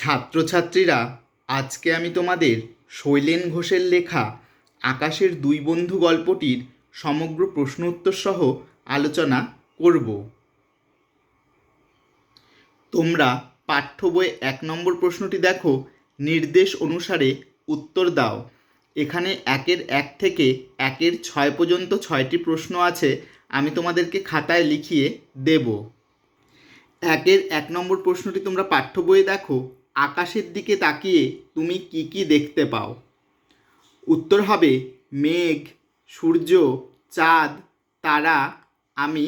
ছাত্রছাত্রীরা, আজকে আমি তোমাদের শৈলেন ঘোষের লেখা আকাশের দুই বন্ধু গল্পটির সমগ্র প্রশ্ন উত্তর সহ আলোচনা করব। তোমরা পাঠ্য বইয়ে এক নম্বর প্রশ্নটি দেখো, নির্দেশ অনুসারে উত্তর দাও। এখানে একের এক থেকে একের ছয় পর্যন্ত ছয়টি প্রশ্ন আছে, আমি তোমাদেরকে খাতায় লিখিয়ে দেব। একের এক নম্বর প্রশ্নটি তোমরা পাঠ্য বইয়ে দেখো আকাশের দিকে তাকিয়ে তুমি কি কি দেখতে পাও? উত্তর হবে মেঘ, সূর্য, চাঁদ, তারা আমি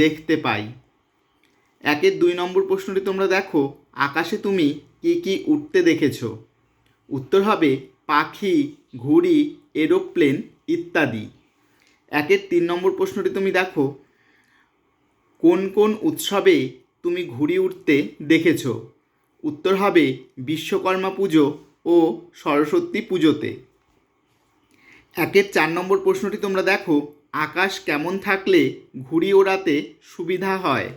দেখতে পাই। একের দুই নম্বর প্রশ্নটি তোমরা দেখো, আকাশে তুমি কি কি উঠতে দেখেছ? উত্তর হবে পাখি, ঘুড়ি, এরোপ্লেন ইত্যাদি। একের তিন নম্বর প্রশ্নটি তুমি দেখো, কোন কোন উৎসবে তুমি ঘুড়ি উঠতে দেখেছ? উত্তর হবে বিশ্বকর্মা পুজো ও সরস্বতী পুজোতে। একের চার নম্বর প্রশ্নটি তোমরা দেখো, আকাশ কেমন থাকলে ঘুড়ি ওড়াতে সুবিধা হয়?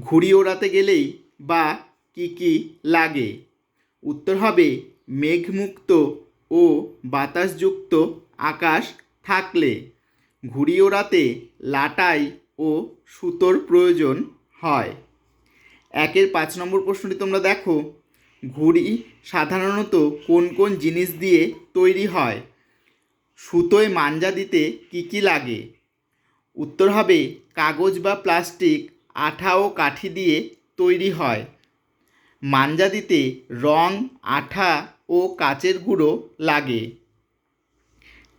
ঘুড়ি ওড়াতে গেলেই বা কি কি লাগে? উত্তর হবে মেঘমুক্ত ও বাতাসযুক্ত আকাশ থাকলে। ঘুড়ি ওড়াতে লাটাই ও সুতোর প্রয়োজন হয়। একের পাঁচ নম্বর প্রশ্নটি তোমরা দেখো। ঘুড়ি সাধারণত কোন কোন জিনিস দিয়ে তৈরি হয়? সুতোয় মাঞ্জা দিতে কী কী লাগে? উত্তর হবে, কাগজ বা প্লাস্টিক, আঠা ও কাঠি দিয়ে তৈরি হয়। মাঞ্জা দিতে রং, আঠা ও কাচের গুঁড়ো লাগে।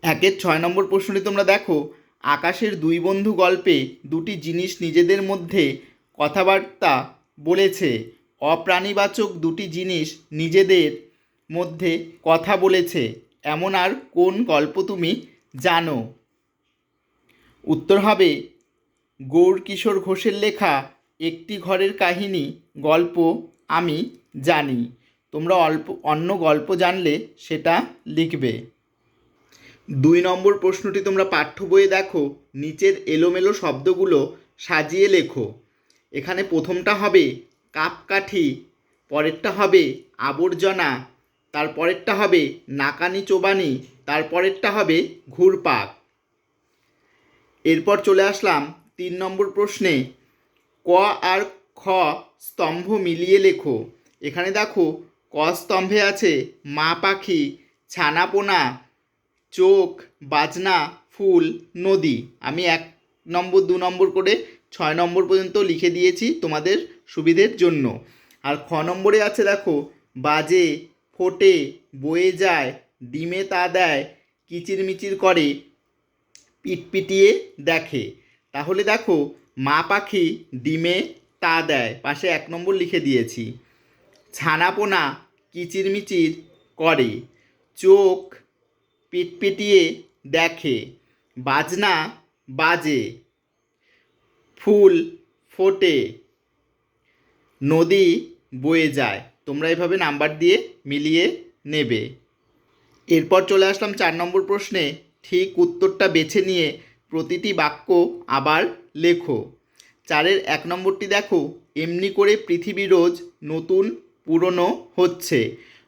একের ছয় নম্বর প্রশ্নটি তোমরা দেখো, আকাশের দুই বন্ধু গল্পে দুটি জিনিস নিজেদের মধ্যে কথাবার্তা বলেছে, অপ্রাণীবাচক দুটি জিনিস নিজেদের মধ্যে কথা বলেছে। এমন আর কোন গল্প তুমি জানো? উত্তর হবে, গৌরকিশোর ঘোষের লেখা একটি ঘরের কাহিনী গল্প আমি জানি। তোমরা অল্প, অন্য গল্প জানলে সেটা লিখবে। দুই নম্বর প্রশ্নটি তোমরা পাঠ্য বইয়ে দেখো। নিচের এলোমেলো শব্দগুলো সাজিয়ে লেখো। এখানে প্রথমটা হবে কাপকাঠি, পরেরটা হবে আবর্জনা, তারপরেরটা হবে নাকানি চোবানি, তারপরেরটা হবে ঘুরপাক। এরপর চলে আসলাম তিন নম্বর প্রশ্নে। ক আর খ স্তম্ভ মিলিয়ে লেখো। এখানে দেখো ক স্তম্ভে আছে মা পাখি, ছানাপোনা, চোখ, বাজনা, ফুল, নদী। আমি এক নম্বর, দু নম্বর করে ছয় নম্বর পর্যন্ত লিখে দিয়েছি তোমাদের সুবিধের জন্য। আর খ নম্বরে আছে দেখো, বাজে, ফোটে, বয়ে যায়, ডিমে তা দেয়, কিচিরমিচির করে পিটপিটিয়ে দেখে। তাহলে দেখো, মা পাখি ডিমে তা দেয়, পাশে এক নম্বর লিখে দিয়েছি। ছানাপোনা কিচিরমিচির করে, চোখ পিটপিটিয়ে দেখে। বাজনা বাজে ফুল ফোটে, নদী বয়ে যায়। তোমরা এভাবে নাম্বার দিয়ে মিলিয়ে নেবে। এরপর চলে আসলাম চার নম্বর প্রশ্নে। ঠিক উত্তরটা বেছে নিয়ে প্রতিটি বাক্য আবার লেখো। চারের এক নম্বরটি দেখো, এমনি করে পৃথিবী রোজ নতুন পুরনো হচ্ছে।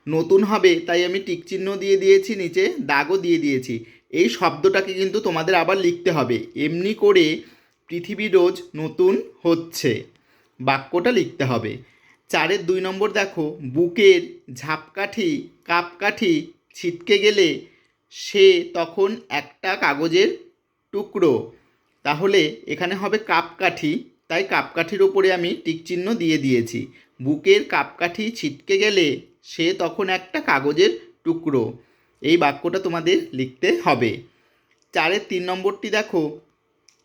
নতুন হবে, তাই আমি টিকচিহ্ন দিয়ে দিয়েছি, নিচে দাগও দিয়ে দিয়েছি। এই শব্দটাকে কিন্তু তোমাদের আবার লিখতে হবে। এমনি করে পৃথিবী রোজ নতুন হচ্ছে। বাক্যটা লিখতে হবে। চারের দুই নম্বর দেখো, বুকের ঝাপকাঠি, কাপকাঠি ছিটকে গেলে সে তখন একটা কাগজের টুকরো। তাহলে এখানে হবে কাপকাঠি, তাই কাপকাঠির ওপরে আমি টিকচিহ্ন দিয়ে দিয়েছি। বুকের কাপকাঠি ছিটকে গেলে সে তখন একটা কাগজের টুকরো। এই বাক্যটা তোমাদের লিখতে হবে। চারের তিন নম্বরটি দেখো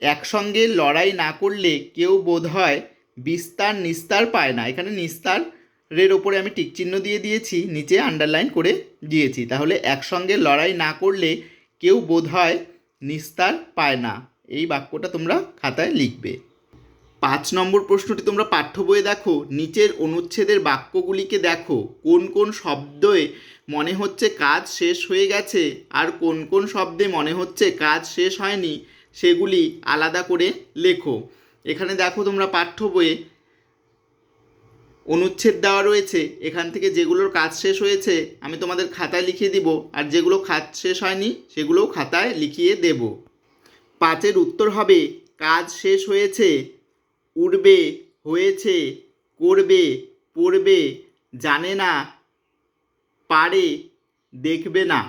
একসঙ্গে লড়াই না করলে কেউ বোধ হয় বিস্তার নিস্তার পায় না। এখানে নিস্তারের ওপরে আমি টিকচিহ্ন দিয়ে দিয়েছি, নিচে আন্ডারলাইন করে দিয়েছি। তাহলে একসঙ্গে লড়াই না করলে কেউ বোধ হয় নিস্তার পায় না। এই বাক্যটা তোমরা খাতায় লিখবে। পাঁচ নম্বর প্রশ্নটি তোমরা পাঠ্য বইয়ে দেখো। নিচের অনুচ্ছেদের বাক্যগুলিকে দেখো। কোন কোন শব্দে মনে হচ্ছে কাজ শেষ হয়ে গেছে? আর কোন কোন শব্দে মনে হচ্ছে কাজ শেষ হয়নি? সেগুলি আলাদা করে লেখো। এখানে দেখো তোমরা পাঠ্য বইয়ে অনুচ্ছেদ দেওয়া রয়েছে। এখান থেকে যেগুলোর কাজ শেষ হয়েছে, আমি তোমাদের খাতায় লিখিয়ে দিব। আর যেগুলো কাজ শেষ হয়নি, সেগুলোও খাতায় লিখিয়ে দেব। পাঁচের উত্তর হবে, কাজ শেষ হয়েছে উঠবে হয়েছে, করবে, পড়বে, জানে না, পারে, দেখবে না।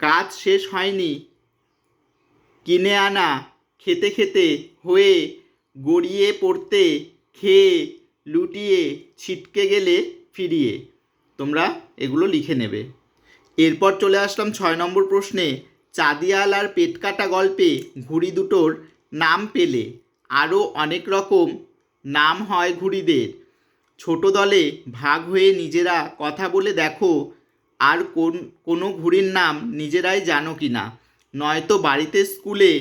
কাজ শেষ হয়নি কিনে আনা, খেতে খেতে হয়ে গড়িয়ে পড়তে, খেয়ে লুটিয়ে ছিটকে গেলে ফিরিয়ে। তোমরা এগুলো লিখে নেবে। এরপর চলে আসলাম ছয় নম্বর প্রশ্নে। চাঁদিয়াল আর পেটকাটা গল্পে ঘুড়ি দুটোর নাম পেলে। আরও অনেক রকম নাম হয় ঘুড়িদের। ছোট দলে ভাগ হয়ে নিজেরা কথা বলে দেখো, আর কোন, কোনো ঘুড়ির নাম নিজেরাই জানো কি না নয়তো বাড়িতে স্কুলে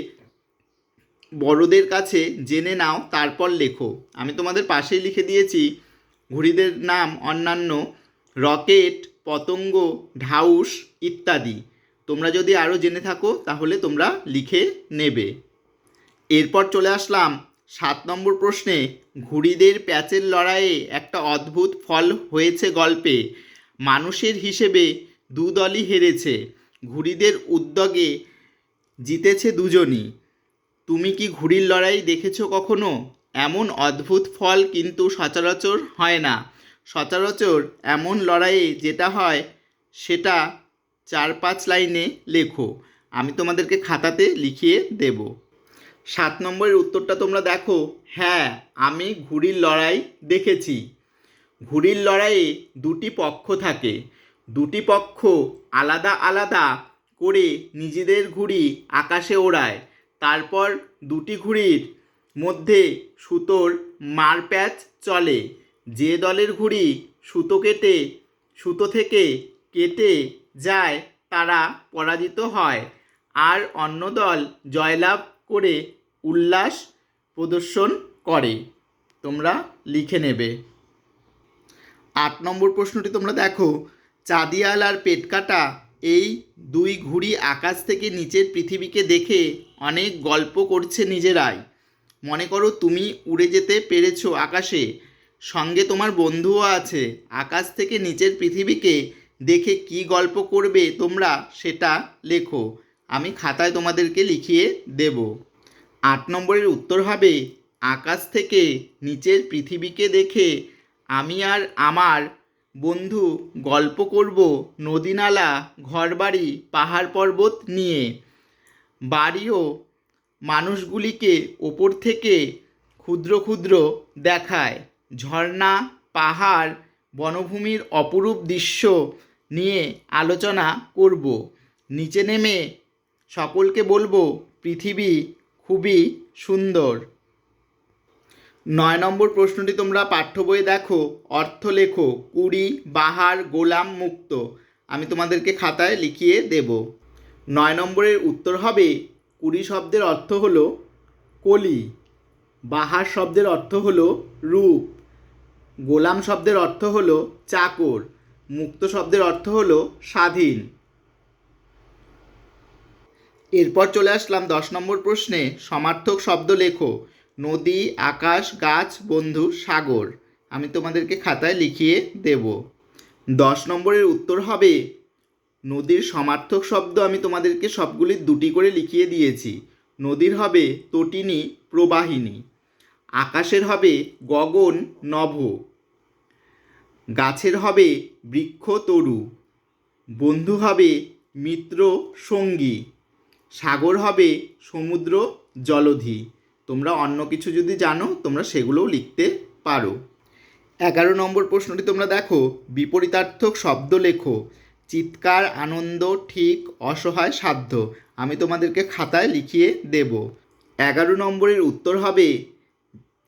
বড়দের কাছে জেনে নাও, তারপর লেখো। আমি তোমাদের পাশেই লিখে দিয়েছি, ঘুড়িদের নাম অন্যান্য, রকেট, পতঙ্গ, ঢাউস ইত্যাদি। তোমরা যদি আরও জেনে থাকো, তাহলে তোমরা লিখে নেবে। এরপর চলে আসলাম সাত নম্বর প্রশ্নে, ঘুড়িদের প্যাচের লড়াইয়ে একটা অদ্ভুত ফল হয়েছে গল্পে। মানুষের হিসেবে দু দলই হেরেছে। ঘুড়িদের উদ্যোগে জিতেছে দুজনই। তুমি কি ঘুড়ির লড়াই দেখেছ কখনো? এমন অদ্ভুত ফল কিন্তু সচরাচর হয় না। সচরাচর এমন লড়াইয়ে যেটা হয়, সেটা চার পাঁচ লাইনে লেখো। আমি তোমাদেরকে খাতাতে লিখিয়ে দেব। সাত নম্বরের উত্তরটা তোমরা দেখো। হ্যাঁ আমি ঘুড়ির লড়াই দেখেছি। ঘুড়ির লড়াইয়ে দুটি পক্ষ থাকে। দুটি পক্ষ আলাদা আলাদা করে নিজেদের ঘুড়ি আকাশে ওড়ায়। তারপর দুটি ঘুড়ির মধ্যে সুতোর মারপ্যাচ চলে। যে দলের ঘুড়ি সুতো কেটে, সুতো থেকে কেটে যায়, তারা পরাজিত হয়। আর অন্য দল জয়লাভ করে উল্লাস প্রদর্শন করে। তোমরা লিখে নেবে। আট নম্বর প্রশ্নটি তোমরা দেখো। চাঁদিয়াল আর পেটকাটা এই দুই ঘুড়ি আকাশ থেকে নিচের পৃথিবীকে দেখে অনেক গল্প করছে নিজেরাই। মনে করো তুমি উড়ে যেতে পেরেছ আকাশে, সঙ্গে তোমার বন্ধুও আছে। আকাশ থেকে নিচের পৃথিবীকে দেখে কি গল্প করবে তোমরা সেটা লেখো, আমি খাতায় তোমাদেরকে লিখিয়ে দেব। আট নম্বরের উত্তর হবে, আকাশ থেকে নিচের পৃথিবীকে দেখে আমি আর আমার বন্ধু, গল্প করব নদীনালা, ঘরবাড়ি, পাহাড় পর্বত নিয়ে। বাড়িও মানুষগুলিকে ওপর থেকে ক্ষুদ্র ক্ষুদ্র দেখায়। ঝর্ণা, পাহাড়, বনভূমির অপরূপ দৃশ্য নিয়ে আলোচনা করব। নিচে নেমে সকলকে বলব, পৃথিবী খুবই সুন্দর। নয় নম্বর প্রশ্নটি তোমরা পাঠ্য বইয়ে দেখো। অর্থ লেখো। কুড়ি, বাহার, গোলাম, মুক্ত। আমি তোমাদেরকে খাতায় লিখিয়ে দেব। নয় নম্বরের উত্তর হবে, কুড়ি শব্দের অর্থ হলো কলি। বাহার শব্দের অর্থ হলো রূপ। গোলাম শব্দের অর্থ হলো চাকর। মুক্ত শব্দের অর্থ হলো স্বাধীন। এরপর চলে আসলাম দশ নম্বর প্রশ্নে, সমার্থক শব্দ লেখো। নদী, আকাশ, গাছ, বন্ধু, সাগর। আমি তোমাদেরকে খাতায় লিখিয়ে দেব। দশ নম্বরের উত্তর হবে, নদীর সমার্থক শব্দ আমি তোমাদেরকে সবগুলি দুটি করে লিখিয়ে দিয়েছি। নদীর হবে তটিনী, প্রবাহিনী। আকাশের হবে গগন, নভ। গাছের হবে বৃক্ষ, তরু। বন্ধু হবে মিত্র, সঙ্গী। সাগর হবে সমুদ্র, জলধি। তোমরা অন্য কিছু যদি জানো, তোমরা সেগুলোও লিখতে পারো। এগারো নম্বর প্রশ্নটি তোমরা দেখো, বিপরীতার্থক শব্দ লেখো, চিৎকার, আনন্দ, ঠিক, অসহায়, সাধ্য, আমি তোমাদেরকে খাতায় লিখিয়ে দেব। এগারো নম্বরের উত্তর হবে,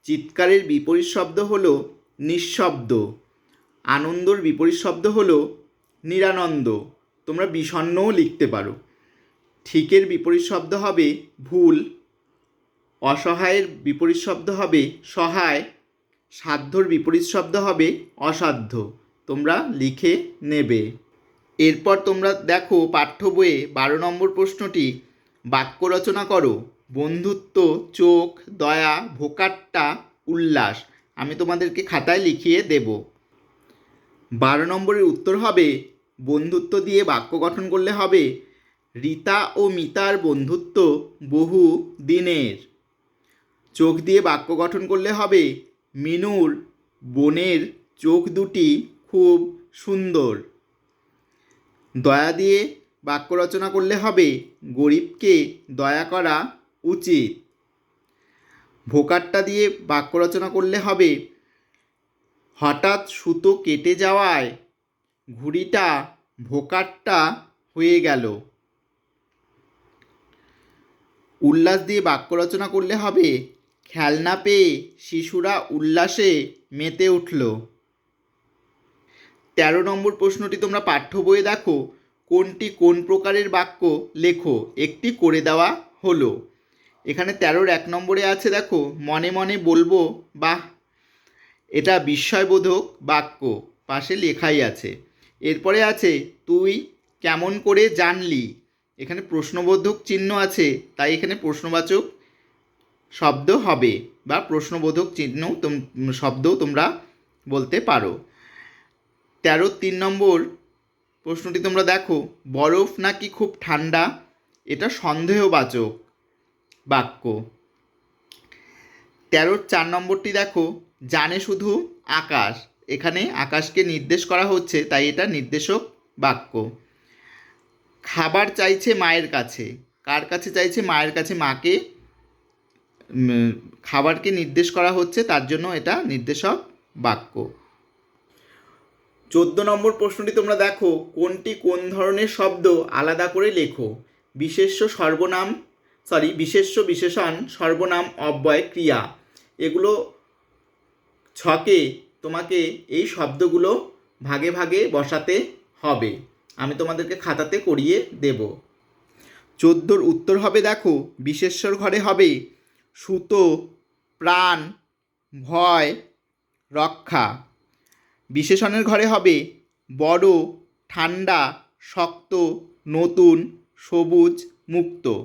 চিৎকারের বিপরীত শব্দ হলো নিঃশব্দ, আনন্দর বিপরীত শব্দ হলো নিরানন্দ, তোমরা বিষণ্ণও লিখতে পারো। ঠিকের বিপরীত শব্দ হবে ভুল অসহায়ের বিপরীত শব্দ হবে সহায়, সাধ্যর বিপরীত শব্দ হবে অসাধ্য। তোমরা লিখে নেবে। এরপর তোমরা দেখো পাঠ্য বইয়ে বারো নম্বর প্রশ্নটি, বাক্য রচনা করো। বন্ধুত্ব, চোখ, দয়া, ভোকাট্টা, উল্লাস, আমি তোমাদেরকে খাতায় লিখিয়ে দেব। বারো নম্বরের উত্তর হবে, বন্ধুত্ব দিয়ে বাক্য গঠন করলে হবে, রীতা ও মিতার বন্ধুত্ব বহু দিনের। চোখ দিয়ে বাক্য গঠন করলে হবে মিনুর বোনের চোখ দুটি খুব সুন্দর। দয়া দিয়ে বাক্য রচনা করলে হবে, গরিবকে দয়া করা উচিত। ভোকারটা দিয়ে বাক্য রচনা করলে হবে, হঠাৎ সুতো কেটে যাওয়ায় ঘুড়িটা ভোকারটা হয়ে গেল। উল্লাস দিয়ে বাক্য রচনা করলে হবে খেলনা পেয়ে শিশুরা উল্লাসে মেতে উঠল। তেরো নম্বর প্রশ্নটি তোমরা পাঠ্য বইয়ে দেখো। কোনটি কোন প্রকারের বাক্য? লেখো। একটি করে দেওয়া হলো। এখানে তেরোর এক নম্বরে আছে, দেখো, মনে মনে বলব, বাহ, এটা বিস্ময়বোধক বাক্য। পাশে লেখাই আছে। এরপরে আছে, তুই কেমন করে জানলি? এখানে প্রশ্নবোধক চিহ্ন আছে, তাই এখানে প্রশ্নবাচক শব্দ হবে বা প্রশ্নবোধক চিহ্ন তোম- শব্দও তোমরা বলতে পারো। তেরো তিন নম্বর প্রশ্নটি তোমরা দেখো, বরফ নাকি খুব ঠান্ডা? এটা সন্দেহবাচক বাক্য। তেরোর চার নম্বরটি দেখো, জানে শুধু আকাশ। এখানে আকাশকে নির্দেশ করা হচ্ছে, তাই এটা নির্দেশক বাক্য। খাবার চাইছে মায়ের কাছে। কার কাছে চাইছে মায়ের কাছে মাকে? খাবারকে নির্দেশ করা হচ্ছে, তার জন্য এটা নির্দেশক বাক্য। চোদ্দ নম্বর প্রশ্নটি তোমরা দেখো, কোনটি কোন ধরনের শব্দ আলাদা করে লেখো? বিশেষ্য সর্বনাম সরি বিশেষ্য বিশেষণ, সর্বনাম অব্যয় ক্রিয়া। এগুলো ছকে তোমাকে এই শব্দগুলো ভাগে ভাগে বসাতে হবে। আমি তোমাদেরকে খাতাতে করিয়ে দেব। চোদ্দোর উত্তর হবে, দেখো, বিশেষ্যর ঘরে হবে সুতো, প্রাণ, ভয়, রক্ষা। বিশেষণের ঘরে হবে বড়, ঠান্ডা, শক্ত, নতুন, সবুজ, মুক্ত।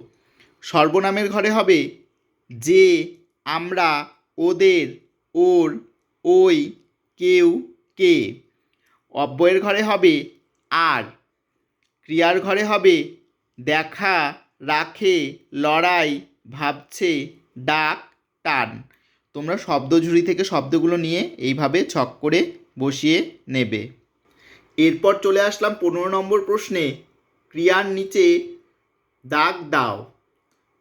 সর্বনামের ঘরে হবে যে, আমরা, ওদের, ওর, ওই, কেউ, কে। অব্যয়ের ঘরে হবে আর। ক্রিয়ার ঘরে হবে দেখা, রাখে, লড়াই, ভাবছে ডাক, টান। তোমরা শব্দ শব্দঝুড়ি থেকে শব্দগুলো নিয়ে এইভাবে ছক করে বসিয়ে নেবে। এরপর চলে আসলাম পনেরো নম্বর প্রশ্নে। ক্রিয়ার নিচে দাগ দাও।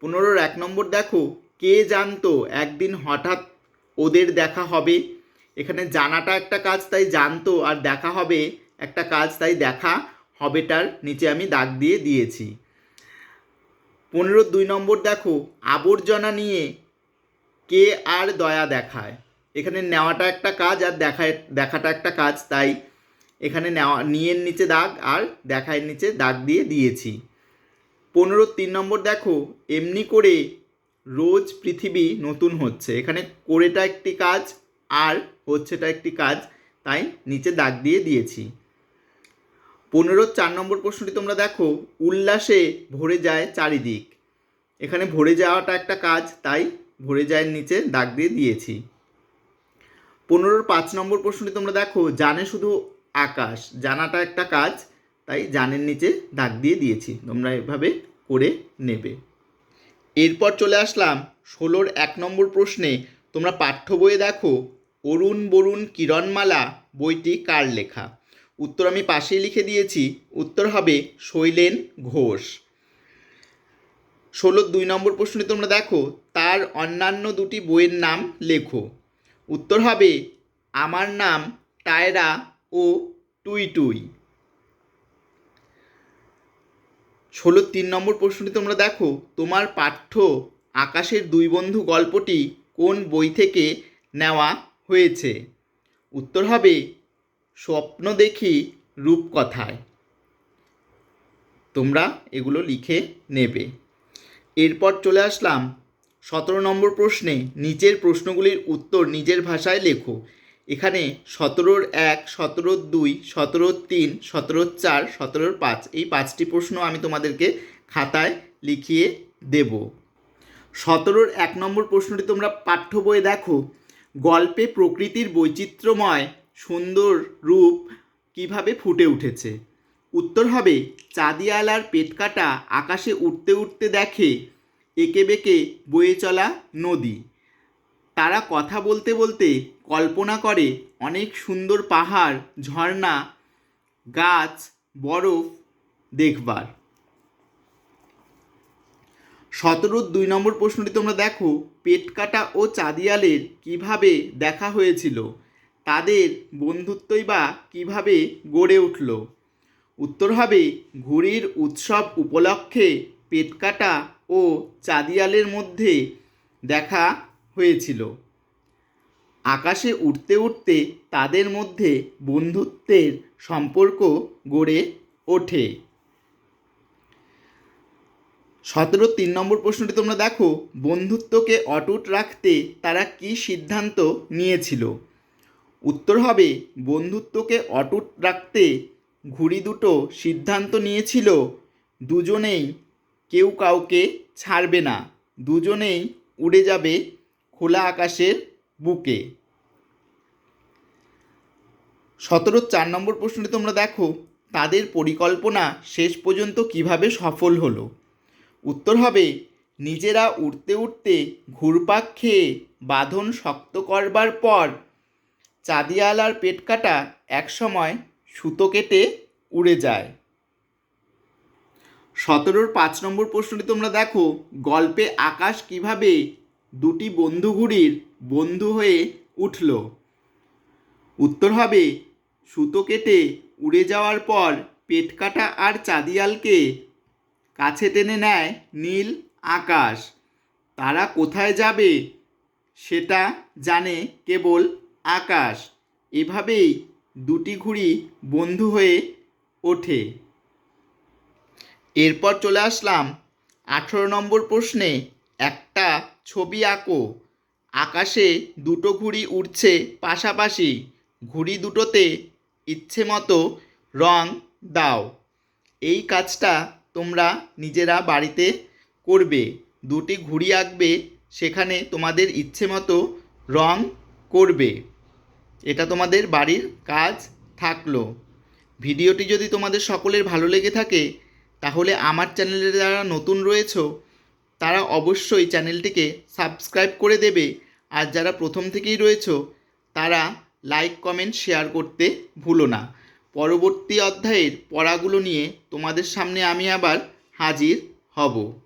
পনেরোর এক নম্বর দেখো, কে জানতো একদিন হঠাৎ ওদের দেখা হবে? এখানে জানাটা একটা কাজ, তাই জানতো আর দেখা হবে একটা কাজ, তাই দেখা হবেটার নিচে আমি দাগ দিয়ে দিয়েছি। পনেরো দুই নম্বর দেখো, আবর্জনা নিয়ে কে আর দয়া দেখায়। এখানে নেওয়াটা একটা কাজ আর দেখায় দেখাটা একটা কাজ, তাই এখানে নেওয়া নিয়ের নিচে দাগ আর দেখায়ের নিচে দাগ দিয়ে দিয়েছি। পনেরো তিন নম্বর দেখো, এমনি করে রোজ পৃথিবী নতুন হচ্ছে। এখানে করেটা একটি কাজ আর হচ্ছেটা একটি কাজ, তাই নিচে দাগ দিয়ে দিয়েছি। পনেরো চার নম্বর প্রশ্নটি তোমরা দেখো, উল্লাসে ভরে যায় চারিদিক। এখানে ভরে যাওয়াটা একটা কাজ, তাই ভরে যায় নিচে দাগ দিয়ে দিয়েছি। পনেরোর পাঁচ নম্বর প্রশ্নটি তোমরা দেখো, জানে শুধু আকাশ, জানাটা একটা কাজ, তাই জানের নিচে দাগ দিয়ে দিয়েছি। তোমরা এভাবে করে নেবে। এরপর চলে আসলাম ষোলোর এক নম্বর প্রশ্নে, তোমরা পাঠ্য বইয়ে দেখো, অরুণ বরুণ কিরণমালা বইটি কার লেখা? উত্তর আমি পাশেই লিখে দিয়েছি, উত্তর হবে শৈলেন ঘোষ। ষোলোর দুই নম্বর প্রশ্নে তোমরা দেখো, তার অন্যান্য দুটি বইয়ের নাম লেখো। উত্তর হবে, আমার নাম টায়রা ও টুই টুই। ষোলো তিন নম্বর প্রশ্নটি তোমরা দেখো, তোমার পাঠ্য আকাশের দুই বন্ধু গল্পটি কোন বই থেকে নেওয়া হয়েছে? উত্তর হবে স্বপ্ন দেখি রূপকথায়। তোমরা এগুলো লিখে নেবে। এরপর চলে আসলাম সতেরো নম্বর প্রশ্নে। নিচের প্রশ্নগুলির উত্তর নিজের ভাষায় লেখো। এখানে সতেরোর এক, সতেরোর দুই, সতেরোর তিন, সতেরোর চার, সতেরোর পাঁচ এই পাঁচটি প্রশ্ন আমি তোমাদেরকে খাতায় লিখিয়ে দেব। সতেরোর এক নম্বর প্রশ্নটি তোমরা পাঠ্য বইয়ে দেখো। গল্পে প্রকৃতির বৈচিত্র্যময় সুন্দর রূপ কীভাবে ফুটে উঠেছে? উত্তর হবে, চাঁদিয়ালার পেটকাটা আকাশে উঠতে উঠতে দেখে এঁকে বেঁকে বয়ে চলা নদী। তারা কথা বলতে বলতে কল্পনা করে অনেক সুন্দর পাহাড়, ঝর্ণা, গাছ, বরফ দেখবার। সতেরোর দুই নম্বর প্রশ্নটি তোমরা দেখো পেটকাটা ও চাঁদিয়ালের কীভাবে দেখা হয়েছিল? তাদের বন্ধুত্বই বা কীভাবে গড়ে উঠল? উত্তর হবে, ঘুড়ির উৎসব উপলক্ষে পেটকাটা ও চাঁদিয়ালের মধ্যে দেখা হয়েছিল। আকাশে উঠতে উঠতে তাদের মধ্যে বন্ধুত্বের সম্পর্ক গড়ে ওঠে। সতেরো তিন নম্বর প্রশ্নটি তোমরা দেখো, বন্ধুত্বকে অটুট রাখতে তারা কি সিদ্ধান্ত নিয়েছিল? উত্তর হবে, বন্ধুত্বকে অটুট রাখতে ঘুড়ি দুটো সিদ্ধান্ত নিয়েছিল। দুজনেই কেউ কাউকে ছাড়বে না। দুজনেই উড়ে যাবে খোলা আকাশের বুকে। সতেরো চার নম্বর প্রশ্নটি তোমরা দেখো, তাদের পরিকল্পনা শেষ পর্যন্ত কীভাবে সফল হলো? উত্তর হবে, নিজেরা উঠতে উঠতে ঘুরপাক খেয়ে বাঁধন শক্ত করবার পর চাঁদিয়ালার পেট কাটা একসময় সুতো কেটে উড়ে যায়। সতেরোর পাঁচ নম্বর প্রশ্নটি তোমরা দেখো, গল্পে আকাশ কীভাবে দুটি বন্ধু ঘুড়ির বন্ধু হয়ে উঠল? উত্তর হবে, সুতো কেটে উড়ে যাওয়ার পর পেট কাটা আর চাঁদিয়ালকে কাছে টেনে নেয় নীল আকাশ। তারা কোথায় যাবে সেটা জানে কেবল আকাশ। এভাবেই দুটি ঘুড়ি বন্ধু হয়ে ওঠে। এরপর চলে আসলাম আঠেরো নম্বর প্রশ্নে একটা ছবি আঁকো। আকাশে দুটো ঘুড়ি উড়ছে পাশাপাশি। ঘুড়ি দুটোতে ইচ্ছে মতো রং দাও। এই কাজটা তোমরা নিজেরা বাড়িতে করবে। দুটি ঘুড়ি আঁকবে, সেখানে তোমাদের ইচ্ছে মতো রং করবে। এটা তোমাদের বাড়ির কাজ থাকল। ভিডিওটি যদি তোমাদের সকলের ভালো লেগে থাকে, তাহলে আমার চ্যানেলে যারা নতুন রয়েছো, তারা অবশ্যই চ্যানেলটিকে সাবস্ক্রাইব করে দেবে। আর যারা প্রথম থেকেই রয়েছো, তারা লাইক, কমেন্ট, শেয়ার করতে ভুলো না। পরবর্তী অধ্যায়ের পড়াগুলো নিয়ে তোমাদের সামনে আমি আবার হাজির হব।